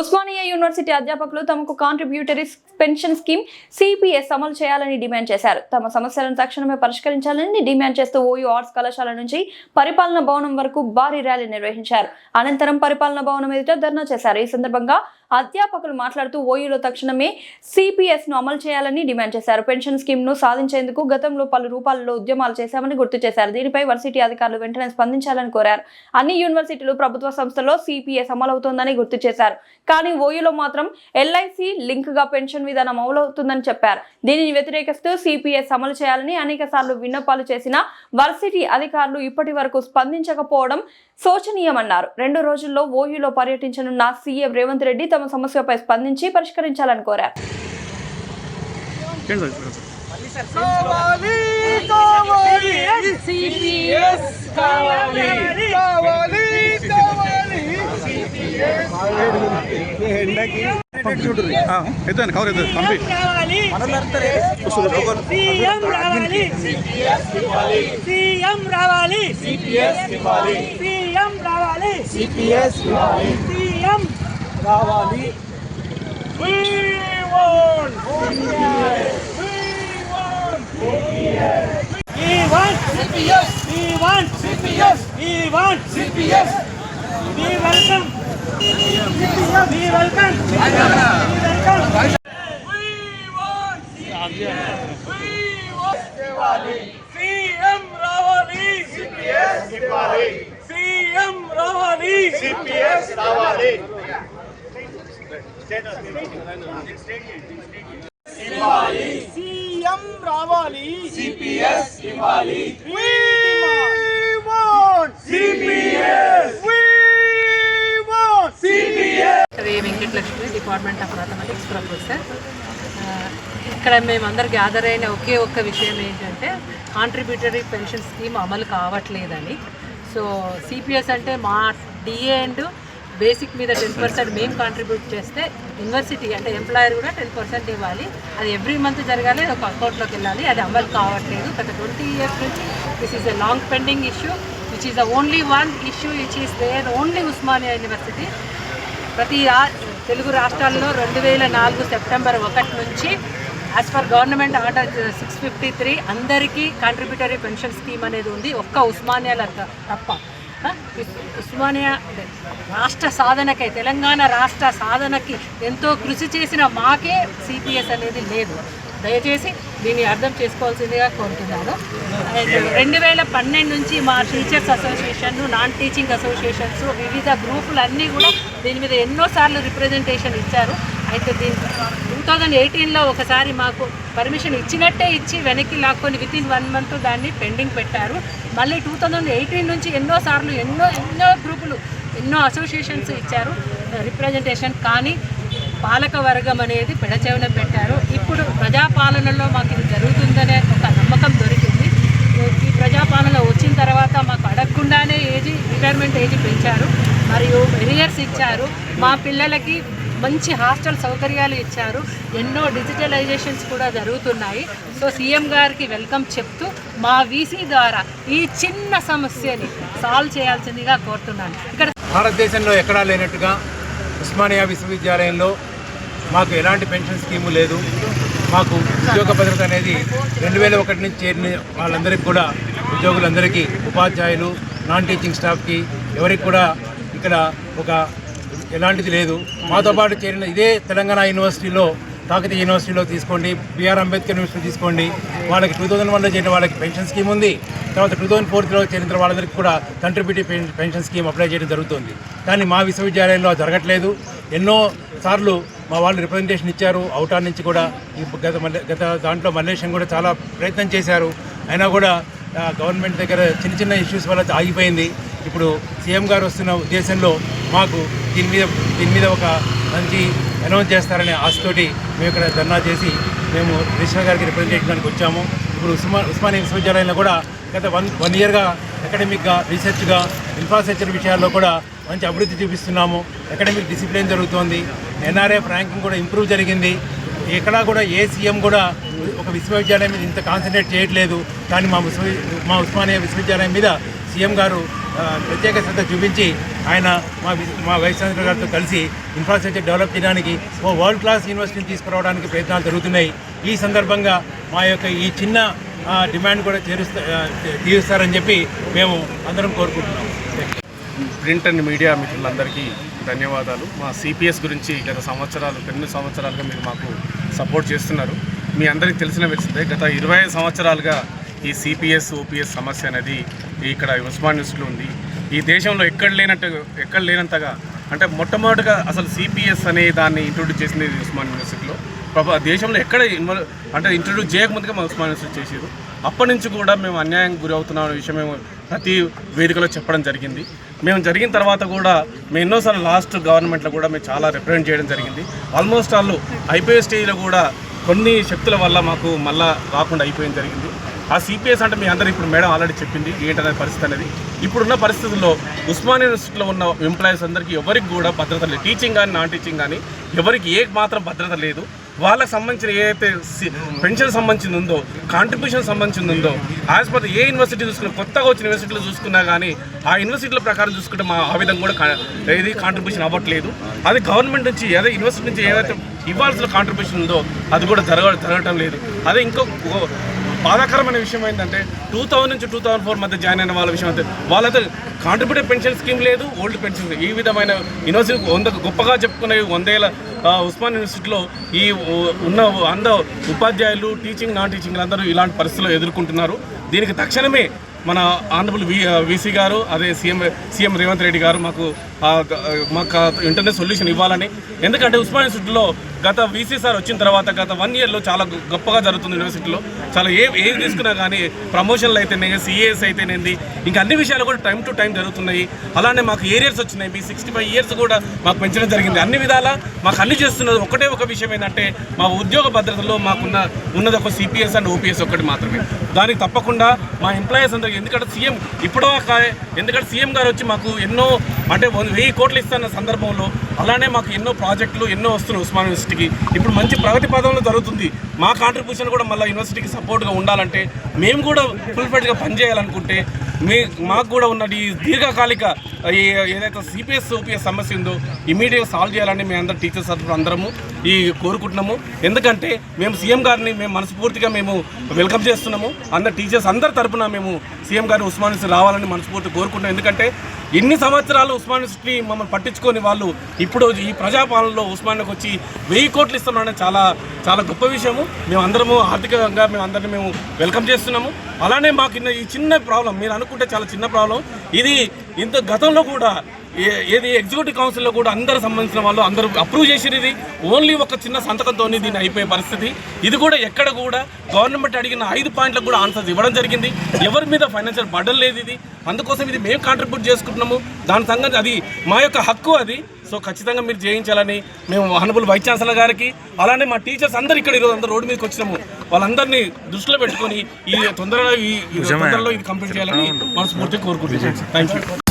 Osmania university అధ్యాపకులు తమకు contributory pension scheme CPS అమలు చేయాలని డిమాండ్ చేశారు. తమ సమస్యలను తక్షణమే పరిష్కరించాలని డిమాండ్ చేస్తూ ఓయూ ఆర్ట్స్ కళాశాల నుంచి పరిపాలన భవనం వరకు భారీ ర్యాలీ నిర్వహించారు. అనంతరం పరిపాలన భవనం ఎదుట ధర్నా చేశారు. ఈ సందర్భంగా అధ్యాపకులు మాట్లాడుతూ ఓయూలో తక్షణమే సిపిఎస్ను అమలు చేయాలని డిమాండ్ చేశారు. పెన్షన్ స్కీమ్ను సాధించేందుకు గతంలో పలు రూపాల్లో ఉద్యమాలు చేశామని గుర్తు చేశారు. దీనిపై వర్సిటీ అధికారులు వెంటనే స్పందించాలని కోరారు. అన్ని యూనివర్సిటీలు ప్రభుత్వ సంస్థల్లో సిపిఎస్ అమలవుతోందని గుర్తు చేశారు. కానీ ఓయూలో మాత్రం ఎల్ఐసి లింక్గా పెన్షన్ విధానం అమలవుతుందని చెప్పారు. దీనిని వ్యతిరేకిస్తూ సిపిఎస్ అమలు చేయాలని అనేక సార్లు విన్నపాలు చేసిన వర్సిటీ అధికారులు ఇప్పటి వరకు స్పందించకపోవడం శోచనీయమన్నారు. రెండు రోజుల్లో ఓయూలో పర్యటించనున్న సీఎం రేవంత్ రెడ్డి తమ సమస్యపై స్పందించి పరిష్కరించాలని కోరారు. కవర్ పంపి సీఎం సీఎం రావాలి. సీఎం రావాలి సిపిఎస్ సీఎం రావాలి We want We want CPS We want CPS We want CPS We welcome We welcome We welcome CM రావాలి సిపిఎస్ ఇవ్వాలి సీఎం రావాలి. సిపిఎస్ రావాలి. సీఎం రావాలి. సిపిఎస్ ఇవ్వాలి We want CPS. We want CPS. Shri Venkatalakshmi department of mathematics professor. ఇక్కడ మేమందరు gather అయిన ఒకే ఒక్క విషయం ఏంటంటే కాంట్రిబ్యూటరీ పెన్షన్ స్కీమ్ అమలు కావట్లేదని. సో సిపిఎస్ అంటే మా డిఏ అండ్ బేసిక్ మీద టెన్ పర్సెంట్ మేము కాంట్రిబ్యూట్ చేస్తే యూనివర్సిటీ అంటే ఎంప్లాయర్ కూడా టెన్ పర్సెంట్ ఇవ్వాలి. అది ఎవ్రీ మంత్ జరగాలి ఒక అకౌంట్లోకి వెళ్ళాలి. అది అమలు కావట్లేదు. గత ట్వంటీ ఇయర్స్ నుంచి this is a long pending issue which is the only one issue which is there only Osmania university ప్రతి తెలుగు రాష్ట్రాల్లో రెండు వేల నాలుగు సెప్టెంబర్ ఒకటి నుంచి as per government order six fifty three అందరికీ కాంట్రిబ్యూటరీ పెన్షన్ స్కీమ్ అనేది ఉంది. ఒక్క ఉస్మానియాల తప్ప. ఉస్మానియా అంటే రాష్ట్ర సాధనకే తెలంగాణ రాష్ట్ర సాధనకి ఎంతో కృషి చేసిన మాకే సిపిఎస్ అనేది లేదు. దయచేసి దీన్ని అర్థం చేసుకోవాల్సిందిగా కోరుతున్నాను. రెండు వేల పన్నెండు నుంచి మా teachers association non teaching associations వివిధ గ్రూపులు అన్నీ కూడా దీని మీద ఎన్నోసార్లు రిప్రజెంటేషన్ ఇచ్చారు. అయితే దీని టూ థౌజండ్ ఎయిటీన్లో ఒకసారి మాకు పర్మిషన్ ఇచ్చినట్టే ఇచ్చి వెనక్కి లాక్కొని విత్ ఇన్ వన్ మంత్ దాన్ని పెండింగ్ పెట్టారు. మళ్ళీ టూ థౌజండ్ ఎయిటీన్ నుంచి ఎన్నోసార్లు ఎన్నో ఎన్నో గ్రూపులు ఎన్నో అసోసియేషన్స్ ఇచ్చారు. రిప్రజెంటేషన్ కానీ పాలక వర్గం అనేది పెడచెవిన పెట్టారు. ఇప్పుడు ప్రజాపాలనలో మాకు ఇది జరుగుతుందనే ఒక నమ్మకం దొరికింది. ఈ ప్రజాపాలన వచ్చిన తర్వాత మాకు అడగకుండానే ఏజీ రిటైర్మెంట్ ఏజీ పెంచారు. మరియు ఎరియర్స్ ఇచ్చారు. మా పిల్లలకి మంచి హాస్టల్ సౌకర్యాలు ఇచ్చారు. ఎన్నో డిజిటలైజేషన్స్ కూడా జరుగుతున్నాయి. సో సీఎం గారికి వెల్కమ్ చెప్తూ మా వీసీ ద్వారా ఈ చిన్న సమస్యని సాల్వ్ చేయాల్సిందిగా కోరుతున్నాను. ఇక్కడ భారతదేశంలో ఎక్కడా లేనట్టుగా ఉస్మానియా విశ్వవిద్యాలయంలో మాకు ఎలాంటి పెన్షన్ స్కీము లేదు. మాకు ఉద్యోగ భద్రత అనేది రెండు వేల ఒకటి నుంచి చేరిన వాళ్ళందరికీ కూడా ఉద్యోగులందరికీ ఉపాధ్యాయులు నాన్ టీచింగ్ స్టాఫ్కి ఎవరికి కూడా ఇక్కడ ఒక ఎలాంటిది లేదు. మాతో పాటు చేరిన ఇదే తెలంగాణ యూనివర్సిటీలో కాకతీయ యూనివర్సిటీలో తీసుకోండి. బిఆర్ అంబేద్కర్ యూనివర్సిటీ తీసుకోండి. వాళ్ళకి టూ థౌజండ్ వన్లో చేరిన వాళ్ళకి పెన్షన్ స్కీమ్ ఉంది. తర్వాత టూ థౌజండ్ ఫోర్త్లో చేరిన వాళ్ళందరికీ కూడా కంట్రిబ్యూటివ్ పెన్షన్ స్కీమ్ అప్లై చేయడం జరుగుతుంది. కానీ మా విశ్వవిద్యాలయంలో జరగట్లేదు. ఎన్నో సార్లు మా వాళ్ళు రిప్రజెంటేషన్ ఇచ్చారు. అవుటార్ నుంచి కూడా ఈ గత గత దాంట్లో మల్లేశం కూడా చాలా ప్రయత్నం చేశారు. అయినా కూడా గవర్నమెంట్ దగ్గర చిన్న చిన్న ఇష్యూస్ వల్ల ఆగిపోయింది. ఇప్పుడు సీఎం గారు వస్తున్న ఉద్దేశంలో మాకు దీని మీద దీని మీద ఒక మంచి అనౌన్స్ చేస్తారనే ఆశతోటి మేము ఇక్కడ ధర్నా చేసి మేము రిజిస్టర్ గారికి రిప్రజెంటేషన్కి వచ్చాము. ఇప్పుడు ఉస్మా ఉస్మానియా విశ్వవిద్యాలయంలో కూడా గత వన్ వన్ ఇయర్గా అకాడమిక్గా రీసెర్చ్గా ఇన్ఫ్రాస్ట్రక్చర్ విషయాల్లో కూడా మంచి అభివృద్ధి చూపిస్తున్నాము. అకాడమిక్ డిసిప్లిన్ జరుగుతోంది. ఎన్ఆర్ఎఫ్ ర్యాంకింగ్ కూడా ఇంప్రూవ్ జరిగింది. ఎక్కడా కూడా ఏ సీఎం కూడా ఒక విశ్వవిద్యాలయం మీద ఇంత కాన్సన్ట్రేట్ చేయట్లేదు. కానీ మా విశ్వ మా ఉస్మానియా విశ్వవిద్యాలయం మీద సీఎం గారు ప్రత్యేక శ్రద్ధ చూపించి ఆయన మా మా వైస్ ఛాన్సలర్ గారితో కలిసి ఇన్ఫ్రాస్ట్రక్చర్ డెవలప్ చేయడానికి ఓ వరల్డ్ క్లాస్ యూనివర్సిటీని తీసుకురావడానికి ప్రయత్నాలు జరుగుతున్నాయి. ఈ సందర్భంగా మా యొక్క ఈ చిన్న డిమాండ్ కూడా తీరుస్తా తీరుస్తారని చెప్పి మేము అందరం కోరుకుంటున్నాం. ప్రింట్ అండ్ మీడియా మిత్రులందరికీ ధన్యవాదాలు. మా సిపిఎస్ గురించి గత సంవత్సరాలు రెండు సంవత్సరాలుగా మీరు మాకు సపోర్ట్ చేస్తున్నారు. మీ అందరికీ తెలిసిన విషయమే గత ఇరవై సంవత్సరాలుగా ఈ సిపిఎస్ ఓపీఎస్ సమస్య అనేది ఇక్కడ ఉస్మాన్ యూనివర్సిటీలో ఉంది. ఈ దేశంలో ఎక్కడ లేనట్టు ఎక్కడ లేనంతగా అంటే మొట్టమొదటిగా అసలు సిపిఎస్ అనే దాన్ని ఇంట్రొడ్యూస్ చేసింది ఉస్మాన్ యూనివర్సిటీలో ప్రభా దేశంలో ఎక్కడ ఇన్వాల్వ్ అంటే ఇంట్రొడ్యూస్ చేయకముందుగా మా ఉస్మాన్ యూనివర్సిటీ చేసారు అప్పటి నుంచి కూడా మేము అన్యాయం గురి అవుతున్నాం అనే విషయం మేము ప్రతి వేదికలో చెప్పడం జరిగింది. మేము జరిగిన తర్వాత కూడా మేము ఎన్నోసార్లు లాస్ట్ గవర్నమెంట్లో కూడా మేము చాలా రిప్రజెంట్ చేయడం జరిగింది. ఆల్మోస్ట్ వాళ్ళు అయిపోయే స్టేజ్లో కూడా కొన్ని శక్తుల వల్ల మాకు మళ్ళా రాకుండా అయిపోయింది జరిగింది. ఆ సిపిఎస్ అంటే మీ అందరూ ఇప్పుడు మేడం ఆల్రెడీ చెప్పింది ఏంటనే పరిస్థితి అనేది. ఇప్పుడున్న పరిస్థితుల్లో ఉస్మాన్ యూనివర్సిటీలో ఉన్న ఎంప్లాయీస్ అందరికీ ఎవరికి కూడా భద్రత లేదు. టీచింగ్ కానీ నాన్ టీచింగ్ కానీ ఎవరికి ఏ మాత్రం భద్రత లేదు. వాళ్ళకి సంబంధించిన ఏదైతే పెన్షన్ సంబంధించింది ఉందో కాంట్రిబ్యూషన్ సంబంధించింది ఉందో యాజ్ పర్ ఏ యూనివర్సిటీ చూసుకున్నా కొత్తగా వచ్చిన యూనివర్సిటీలో చూసుకున్నా కానీ ఆ యూనివర్సిటీల ప్రకారం చూసుకుంటే మా ఆ విధంగా కూడా ఏది కాంట్రిబ్యూషన్ అవ్వట్లేదు. అది గవర్నమెంట్ నుంచి అదే యూనివర్సిటీ నుంచి ఏదైతే ఇవ్వాల్సిన కాంట్రిబ్యూషన్ ఉందో అది కూడా జరగ జరగటం లేదు. అదే ఇంకో బాధాకరమైన విషయం ఏంటంటే టూ థౌసండ్ నుంచి టూ థౌసండ్ ఫోర్ మధ్య జాయిన్ అయిన వాళ్ళ విషయం అయితే వాళ్ళతో కాంట్రిబ్యూటెడ్ పెన్షన్ స్కీమ్ లేదు ఓల్డ్ పెన్షన్ ఈ విధమైన యూనివర్సిటీ వంద గొప్పగా చెప్పుకునే వందేల ఉస్మాన్ యూనివర్సిటీలో ఈ ఉన్న అంద ఉపాధ్యాయులు టీచింగ్ నాన్ టీచింగ్ అందరూ ఇలాంటి పరిస్థితులు ఎదుర్కొంటున్నారు. దీనికి తక్షణమే మన ఆనరబుల్ వి వీసీ గారు అదే సీఎం సీఎం రేవంత్ రెడ్డి గారు మాకు మాకు ఇంటర్నెట్ సొల్యూషన్ ఇవ్వాలని. ఎందుకంటే ఉస్మాన్ యూనివర్సిటీలో గత వీసీ సార్ వచ్చిన తర్వాత గత వన్ ఇయర్లో చాలా గొప్పగా జరుగుతుంది యూనివర్సిటీలో చాలా ఏ ఏది తీసుకున్నా కానీ ప్రమోషన్లు అయితేనే సిఏఎస్ అయితేనేది ఇంకా అన్ని విషయాలు కూడా టైం టు టైం జరుగుతున్నాయి. అలానే మాకు ఏరియర్స్ వచ్చినాయి. మీ సిక్స్టీ ఫైవ్ ఇయర్స్ కూడా మాకు పెంచడం జరిగింది. అన్ని విధాలా మాకు అన్ని చేస్తున్నది ఒకటే ఒక విషయం ఏంటంటే మా ఉద్యోగ భద్రతలో మాకున్న ఉన్నది ఒక సిపిఎస్ అండ్ ఓపీఎస్ ఒకటి మాత్రమే. దానికి తప్పకుండా మా ఎంప్లాయీస్ అందరికీ ఎందుకంటే సీఎం ఇప్పుడో ఎందుకంటే సీఎం గారు వచ్చి మాకు ఎన్నో అంటే వెయ్యి కోట్లు ఇస్తున్న సందర్భంలో అలానే మాకు ఎన్నో ప్రాజెక్టులు ఎన్నో వస్తున్నాయి ఉస్మాన్ యూనివర్సిటీకి. ఇప్పుడు మంచి ప్రగతి పదంలో జరుగుతుంది. మా కాంట్రిబ్యూషన్ కూడా మళ్ళీ యూనివర్సిటీకి సపోర్ట్గా ఉండాలంటే మేము కూడా ఫుల్ ఫెడ్గా పనిచేయాలనుకుంటే మీ మాకు కూడా ఉన్న ఈ దీర్ఘకాలిక ఈ ఏదైతే సిపిఎస్ ఓపీఎస్ సమస్య ఉందో ఇమీడియట్గా సాల్వ్ చేయాలని మేము అందరు టీచర్స్ అందరము ఈ కోరుకుంటున్నాము. ఎందుకంటే మేము సీఎం గారిని మేము మనస్ఫూర్తిగా మేము వెల్కమ్ చేస్తున్నాము. అందరు టీచర్స్ అందరి తరపున మేము సీఎం గారిని ఉస్మాన్ రావాలని మనస్ఫూర్తి కోరుకుంటున్నాం. ఎందుకంటే ఎన్ని సంవత్సరాలు ఉస్మాన్ యూనివర్సిటీ మమ్మల్ని పట్టించుకొని వాళ్ళు ఇప్పుడు ఈ ప్రజాపాలనలో ఉస్మాన్కి వచ్చి వెయ్యి కోట్లు ఇస్తున్నాం చాలా చాలా గొప్ప విషయము. మేము అందరము ఆర్థికంగా మేము అందరిని మేము వెల్కమ్ చేస్తున్నాము. అలానే మాకు ఈ చిన్న ప్రాబ్లం మీరు అనుకుంటే చాలా చిన్న ప్రాబ్లం. ఇది ఇంత గతంలో కూడా ఏది ఎగ్జిక్యూటివ్ కౌన్సిల్లో కూడా అందరు సంబంధించిన వాళ్ళు అందరూ అప్రూవ్ చేసిరు ఇది. ఓన్లీ ఒక చిన్న సంతకంతో దీన్ని అయిపోయే పరిస్థితి. ఇది కూడా ఎక్కడ కూడా గవర్నమెంట్ అడిగిన ఐదు పాయింట్లకు కూడా ఆన్సర్స్ ఇవ్వడం జరిగింది. ఎవరి మీద ఫైనాన్షియల్ బర్డన్ లేదు ఇది. అందుకోసం ఇది మేము కాంట్రిబ్యూట్ చేసుకుంటున్నాము. దాని సంగతి అది మా యొక్క హక్కు అది. సో ఖచ్చితంగా మీరు చేయించాలని మేము హానబుల్ వైస్ ఛాన్సలర్ గారికి అలానే మా టీచర్స్ అందరు ఇక్కడ ఈరోజు అందరు రోడ్డు మీదకి వచ్చినాము. వాళ్ళందరినీ దృష్టిలో పెట్టుకొని ఈ తొందరగా ఈ తొందరలో ఇది కంప్లీట్ చేయాలని మనస్ఫూర్తిగా కోరుకుంటున్నాను థ్యాంక్ యూ